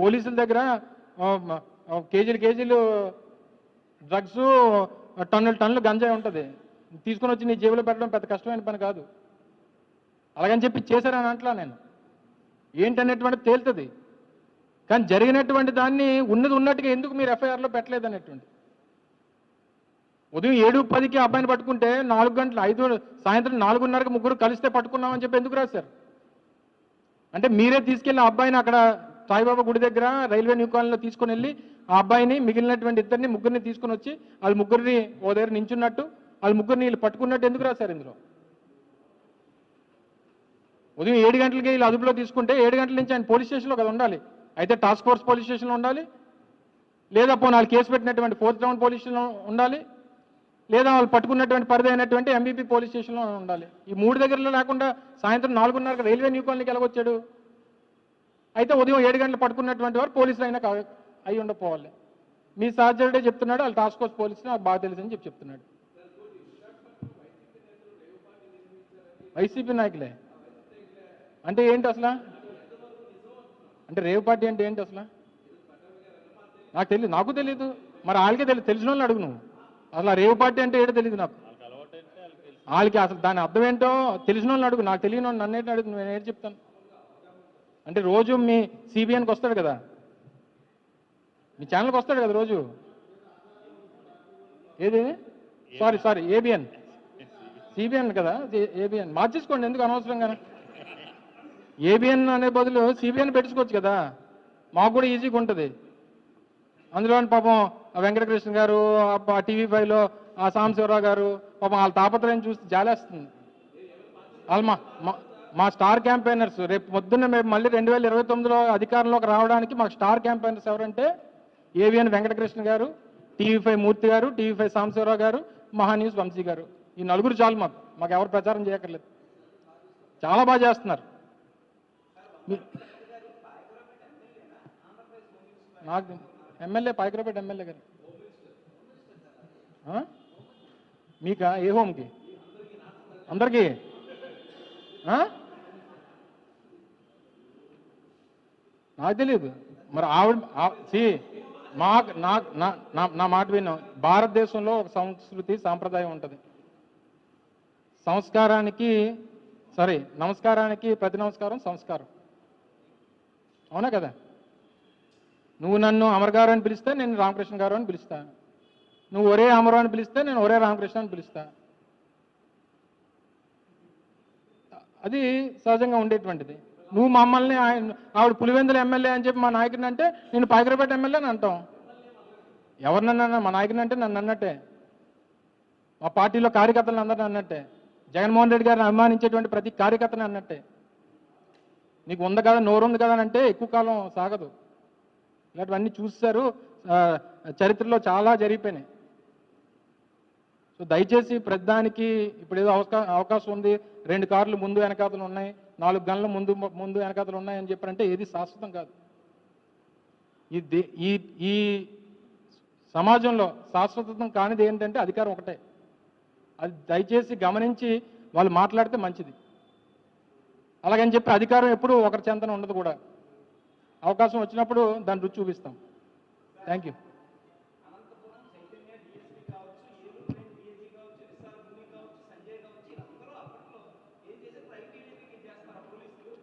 పోలీసుల దగ్గర కేజీలు కేజీలు డ్రగ్స్ టన్నులు టన్నులు గంజాయి ఉంటుంది. తీసుకొని వచ్చి నీ జేబులో పెట్టడం పెద్ద కష్టమైన పని కాదు. అలాగని చెప్పి చేశారని అంటలా నేను. ఏంటనేటువంటిది తేలుతుంది. కానీ జరిగినటువంటి దాన్ని ఉన్నది ఉన్నట్టుగా ఎందుకు మీరు ఎఫ్ఐఆర్లో పెట్టలేదు అనేటువంటి ఉదయం ఏడు పదికి అబ్బాయిని పట్టుకుంటే నాలుగు గంటలు ఐదు సాయంత్రం నాలుగున్నరకు ముగ్గురు కలిస్తే పట్టుకున్నామని చెప్పి ఎందుకు రాశారు? అంటే మీరే తీసుకెళ్ళి ఆ అబ్బాయిని అక్కడ సాయిబాబా గుడి దగ్గర రైల్వే న్యూ కాలనీలో తీసుకొని వెళ్ళి ఆ అబ్బాయిని మిగిలినటువంటి ఇద్దరిని ముగ్గురిని తీసుకొని వచ్చి వాళ్ళ ముగ్గురిని ఓ దగ్గర నించున్నట్టు వాళ్ళ ముగ్గురిని వీళ్ళు పట్టుకున్నట్టు ఎందుకు రాశారు ఇందులో? ఉదయం ఏడు గంటలకి వీళ్ళు అదుపులో తీసుకుంటే ఏడు గంటల నుంచి ఆయన పోలీస్ స్టేషన్లో కదా ఉండాలి. అయితే టాస్క్ ఫోర్స్ పోలీస్ స్టేషన్లో ఉండాలి. లేదా పోనీ వాళ్ళు కేసు పెట్టినటువంటి ఫోర్త్ రౌండ్ పోలీస్ స్టేషన్లో ఉండాలి. లేదా వాళ్ళు పట్టుకున్నటువంటి పరిధి అయినటువంటి ఎంబీపీ పోలీస్ స్టేషన్లో ఉండాలి. ఈ మూడు దగ్గరలో లేకుండా సాయంత్రం నాలుగున్నరకు రైల్వే న్యూ కాలనీకి ఎలాగొచ్చాడు? అయితే ఉదయం ఏడు గంటలు పట్టుకున్నటువంటి వారు పోలీసులు అయినా అయి ఉండకపోవాలి మీ సార్జర్డే చెప్తున్నాడు వాళ్ళు టాస్క్ ఫోర్స్ పోలీసులు నాకు బాగా తెలుసు అని చెప్పి చెప్తున్నాడు. వైసీపీ నాయకులే. అంటే ఏంటి అసలు? అంటే రేవు పార్టీ అంటే ఏంటి అసలు? నాకు తెలియదు నాకు తెలియదు మరి వాళ్ళకే తెలియదు తెలిసిన వాళ్ళని అడుగు నువ్వు. అసలు రేవు పార్టీ అంటే ఏంటో తెలియదు నాకు. వాళ్ళకి అసలు దాని అర్థం ఏంటో తెలిసిన వాళ్ళని అడుగు నాకు తెలియని వాళ్ళు నన్ను ఏంటో అడుగు నేను ఏంటి చెప్తాను? అంటే రోజు మీ సిబిఎన్కి వస్తాడు కదా? మీ ఛానల్కి వస్తాడు కదా రోజు? ఏది? సారీ సారీ ఏబిఎన్ సిబిఎన్ కదా? ఏబిఎన్ మార్చేసుకోండి ఎందుకు అనవసరంగా? ఏబిఎన్ అనే బదులు సిబిఎన్ పెట్టుకోవచ్చు కదా? మాకు కూడా ఈజీగా ఉంటుంది. అందులో పాపం వెంకటకృష్ణ గారు ఆ టీవీ ఫైవ్లో ఆ సాంబశివరావు గారు పాపం వాళ్ళ తాపత్రయం చూసి జాలేస్తుంది. వాళ్ళు మా మా- స్టార్ క్యాంపెయినర్స్ రేపు పొద్దున్న మేము మళ్ళీ రెండు వేల ఇరవై తొమ్మిదిలో అధికారంలోకి రావడానికి మాకు స్టార్ క్యాంపెయినర్స్ ఎవరంటే ఏవిఎన్ వెంకటకృష్ణ గారు టీవీ ఫైవ్ మూర్తి గారు టీవీ ఫైవ్ సాంబశివరావు గారు మహాన్యూస్ వంశీ గారు. ఈ నలుగురు చాలు మాకు. మాకు ఎవరు ప్రచారం చేయక్కర్లేదు. చాలా బాగా చేస్తున్నారు. నాకు ఎమ్మెల్యే పాయకరపేట ఎమ్మెల్యే గారు. మీకా? ఏ హోమ్కి? అందరికీ? నాకు తెలియదు మరి ఆవిడ సి మా నా నా- నా- నా మాట విన్నాం. భారతదేశంలో ఒక సంస్కృతి సాంప్రదాయం ఉంటుంది. సంస్కారానికి సారీ నమస్కారానికి ప్రతి నమస్కారం సంస్కారం. అవునా కదా? నువ్వు నన్ను అమర్ గారు అని పిలిస్తే నేను రామకృష్ణ గారు అని పిలుస్తా. నువ్వు ఒరే అమరు అని పిలిస్తే నేను ఒరే రామకృష్ణ అని పిలుస్తా. అది సహజంగా ఉండేటువంటిది. నువ్వు మమ్మల్ని ఆయన ఆవిడ పులివెందుల ఎమ్మెల్యే అని చెప్పి మా నాయకుడిని అంటే నేను పాకిరపేట ఎమ్మెల్యే అని అంటాం. ఎవరినన్నా మా నాయకుని అంటే నన్ను అన్నట్టే. మా పార్టీలో కార్యకర్తలను అందరిని అన్నట్టే. జగన్మోహన్ రెడ్డి గారిని అభిమానించేటువంటి ప్రతి కార్యకర్తని అన్నట్టే. నీకు ఉంది కదా నోరు ఉంది కదా అని అంటే ఎక్కువ కాలం సాగదు. ఇలాంటివన్నీ చూస్తారు చరిత్రలో చాలా జరిగిపోయినాయి. సో దయచేసి ప్రతిదానికి ఇప్పుడు ఏదో అవకా అవకాశం ఉంది. రెండు కార్లు ముందు వెనకాతలు ఉన్నాయి. నాలుగు గంటలు ముందు ముందు వెనకాతలు ఉన్నాయని చెప్పారంటే ఏది శాశ్వతం కాదు. ఈ దే- ఈ ఈ సమాజంలో శాశ్వతం కానిది ఏంటంటే అధికారం ఒకటే. అది దయచేసి గమనించి వాళ్ళు మాట్లాడితే మంచిది. అలాగని చెప్పి అధికారం ఎప్పుడు ఒకరి చెంతన ఉండదు కూడా. అవకాశం వచ్చినప్పుడు దాన్ని రుచి చూపిస్తాం. థ్యాంక్ యూ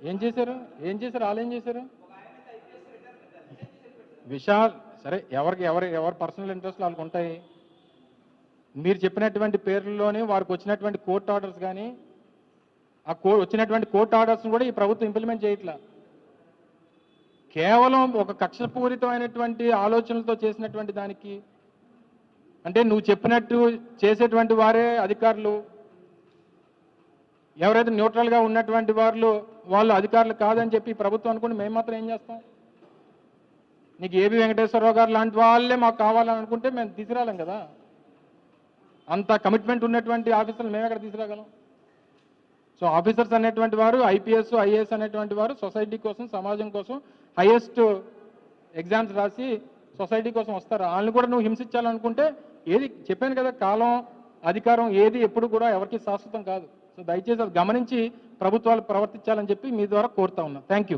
ఏం చేశారు? ఏం చేశారు? వాళ్ళు ఏం చేశారు? విశాల్ సరే ఎవరికి ఎవరి ఎవరి పర్సనల్ ఇంట్రెస్ట్ వాళ్ళకు ఉంటాయి. మీరు చెప్పినటువంటి పేర్లలోనే వారికి వచ్చినటువంటి కోర్ట్ ఆర్డర్స్ కానీ ఆ కో వచ్చినటువంటి కోర్ట్ ఆర్డర్స్ని కూడా ఈ ప్రభుత్వం ఇంప్లిమెంట్ చేయట్లా. కేవలం ఒక కక్షపూరితమైనటువంటి ఆలోచనలతో చేసినటువంటి దానికి అంటే నువ్వు చెప్పినట్టు చేసేటువంటి వారే అధికారులు. ఎవరైతే న్యూట్రల్గా ఉన్నటువంటి వాళ్ళు వాళ్ళు అధికారులు కాదని చెప్పి ప్రభుత్వం అనుకుంటే మేము మాత్రం ఏం చేస్తాం? నీకు ఏబి వెంకటేశ్వరరావు గారు లాంటి వాళ్ళే మాకు కావాలని అనుకుంటే మేము తీసుకురాలేం కదా? అంత కమిట్మెంట్ ఉన్నటువంటి ఆఫీసర్లు మేము ఎక్కడ తీసుకురాగలం? సో ఆఫీసర్స్ అనేటువంటి వారు ఐపీఎస్ ఐఏఎస్ అనేటువంటి వారు సొసైటీ కోసం సమాజం కోసం హైయెస్ట్ ఎగ్జామ్స్ రాసి సొసైటీ కోసం వస్తారు. వాళ్ళని కూడా నువ్వు హింసించాలనుకుంటే ఏది చెప్పాను కదా కాలం అధికారం ఏది ఎప్పుడు కూడా ఎవరికి శాశ్వతం కాదు. సో దయచేసి అది గమనించి ప్రభుత్వాలు ప్రవర్తించాలని చెప్పి మీ ద్వారా కోరుతా ఉన్నా. Thank you